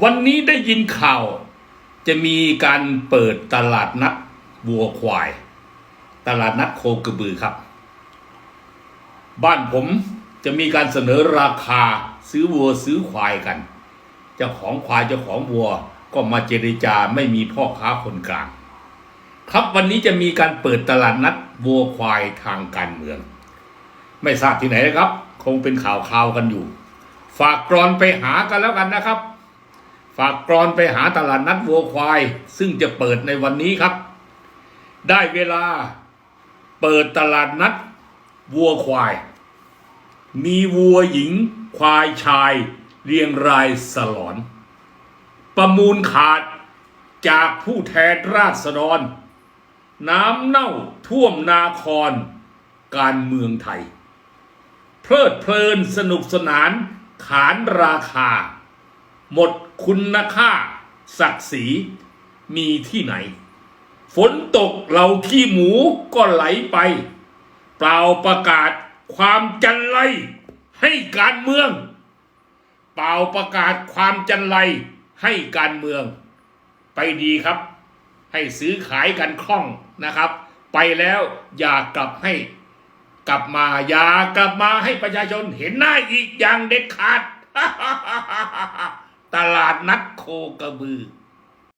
วันนี้ได้ยินข่าว จะมีการเปิดตลาดนัดวัวควาย ตลาดนัดโคกระบือครับ บ้านผมจะมีการเสนอราคาซื้อวัวซื้อควายกัน เจ้าของควายเจ้าของวัวก็มาเจรจาไม่มีพ่อค้าคนกลาง ครับวันนี้จะมีการเปิดตลาดนัดวัวควายทางการเมือง ไม่ทราบที่ไหนนะครับ คงเป็นข่าวข่าวๆกันอยู่ ฝากกรอนไปหากันแล้วกันนะครับ ฝากกรอนไปหาตลาดนัดวัวควาย ซึ่งจะเปิดในวันนี้ครับ ได้เวลาเปิดตลาดนัดวัวควาย มีวัวหญิงควายชายเรียงรายสลอน ประมูลขาดจากผู้แทนราษฎร น้ำเน่าท่วมนาคร การเมืองไทย เพลิดเพลินสนุกสนานขานราคา หมดคุณค่าศักดิ์ศรีมีที่ไหน ฝนตกเหล่าขี้หมูก็ไหลไป เปล่าประกาศความจันไรให้การเมือง เปล่าประกาศความจันไรให้การเมือง ไปดีครับ ให้ซื้อขายกันคล่องนะครับ ไปแล้วอย่ากลับให้กลับมาอย่ากลับมาให้ประชาชนเห็นหน้าอีกอย่างเด็ดขาด นัดโคกระบือ